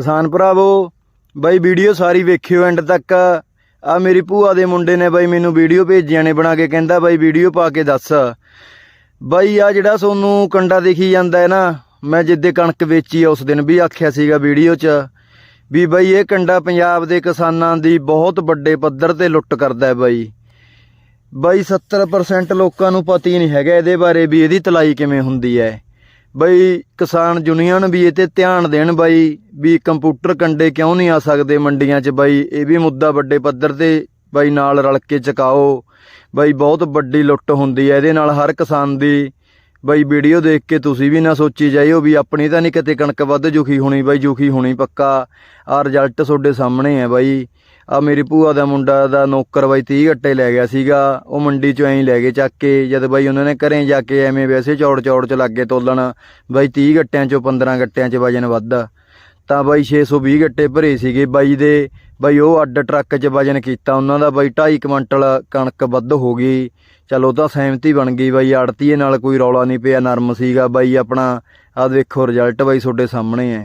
ਕਿਸਾਨ ਭਰਾਵੋ, ਬਾਈ ਵੀਡੀਓ ਸਾਰੀ ਵੇਖਿਓ ਐਂਡ ਤੱਕ। ਆ ਮੇਰੀ ਭੂਆ ਦੇ ਮੁੰਡੇ ਨੇ ਬਾਈ ਮੈਨੂੰ ਵੀਡੀਓ ਭੇਜੀਆਂ ਨੇ ਬਣਾ ਕੇ, ਕਹਿੰਦਾ ਬਾਈ ਵੀਡੀਓ ਪਾ ਕੇ ਦੱਸ। ਬਾਈ ਆ ਜਿਹੜਾ ਸੋਨੂੰ ਕੰਡਾ ਦਿਖੀ ਜਾਂਦਾ ਹੈ ਨਾ, ਮੈਂ ਜਿੱਦੇ ਕਣਕ ਵੇਚੀ ਆ, ਉਸ ਦਿਨ ਵੀ ਆਖਿਆ ਸੀਗਾ ਵੀਡੀਓ 'ਚ ਵੀ ਬਾਈ ਇਹ ਕੰਡਾ ਪੰਜਾਬ ਦੇ ਕਿਸਾਨਾਂ ਦੀ ਬਹੁਤ ਵੱਡੇ ਪੱਧਰ ਤੇ ਲੁੱਟ ਕਰਦਾ ਹੈ ਬਾਈ। ਬਾਈ 70% ਲੋਕਾਂ ਨੂੰ ਪਤਾ ਹੀ ਨਹੀਂ ਹੈਗਾ ਇਹਦੇ ਬਾਰੇ ਵੀ ਇਹਦੀ ਤਲਾਈ ਕਿਵੇਂ ਹੁੰਦੀ ਹੈ। ਬਈ ਕਿਸਾਨ ਯੂਨੀਅਨ ਵੀ ਇਹ ਤੇ ਧਿਆਨ ਦੇਣ ਬਾਈ ਵੀ ਕੰਪਿਊਟਰ ਕੰਡੇ ਕਿਉਂ ਨਹੀਂ ਆ ਸਕਦੇ ਮੰਡੀਆਂ 'ਚ ਬਾਈ, ਇਹ ਵੀ ਮੁੱਦਾ ਵੱਡੇ ਪੱਧਰ ਤੇ ਬਾਈ ਨਾਲ ਰਲ ਕੇ ਚਕਾਓ। ਬਾਈ ਬਹੁਤ ਵੱਡੀ ਲੁੱਟ ਹੁੰਦੀ ਹੈ, ਇਹਦੇ ਨਾਲ ਹਰ ਕਿਸਾਨ ਦੀ ਬਾਈ ਵੀਡੀਓ ਦੇਖ ਕੇ ਤੁਸੀਂ ਵੀ ਨਾ ਸੋਚੀ ਜਾਇਓ ਵੀ ਆਪਣੀ ਤਾਂ ਨਹੀਂ ਕਿਤੇ ਕਣਕ ਵੱਧ ਜੁਖੀ ਹੋਣੀ, ਬਾਈ ਜੁਖੀ ਹੋਣੀ ਪੱਕਾ। ਆ ਰਿਜ਼ਲਟ ਤੁਹਾਡੇ ਸਾਹਮਣੇ ਹੈ ਬਾਈ। ਆ ਮੇਰੀ ਭੂਆ ਦਾ ਮੁੰਡਾ ਦਾ ਨੌਕਰ ਬਾਈ 30 ਗੱਟੇ ਲੈ ਗਿਆ ਸੀਗਾ। ਉਹ ਮੰਡੀ ਚੋਂ ਐਂ ਲੈ ਗਏ ਚੱਕ ਕੇ, ਜਦ ਬਾਈ ਉਹਨਾਂ ਨੇ ਘਰੇ ਜਾ ਕੇ ਐਵੇਂ ਵੈਸੇ ਚੌੜ ਚੌੜ ਚ ਲੱਗੇ ਤੋਲਣ, ਬਾਈ 30 ਗੱਟਿਆਂ ਚੋਂ 15 ਗੱਟਿਆਂ ਚ ਵਜਨ ਵੱਧਾ। ਤਾਂ ਬਾਈ 620 ਗੱਟੇ ਭਰੇ ਸੀਗੇ ਬਾਈ ਦੇ। ਬਾਈ ਉਹ ਅੱਡ ਟਰੱਕ 'ਚ ਵਜਨ ਕੀਤਾ ਉਹਨਾਂ ਦਾ ਬਾਈ 2.5 ਕੁਇੰਟਲ ਕਣਕ ਵੱਧ ਹੋ ਗਈ। ਚਲੋ ਤਾਂ ਸਹਿਮਤੀ ਬਣ ਗਈ ਬਾਈ, ਆੜਤੀਏ ਨਾਲ ਕੋਈ ਰੌਲਾ ਨਹੀਂ ਪਿਆ, ਨਰਮ ਸੀਗਾ ਬਾਈ ਆਪਣਾ। ਆ ਦੇਖੋ ਰਿਜ਼ਲਟ ਬਾਈ ਤੁਹਾਡੇ ਸਾਹਮਣੇ ਹੈ।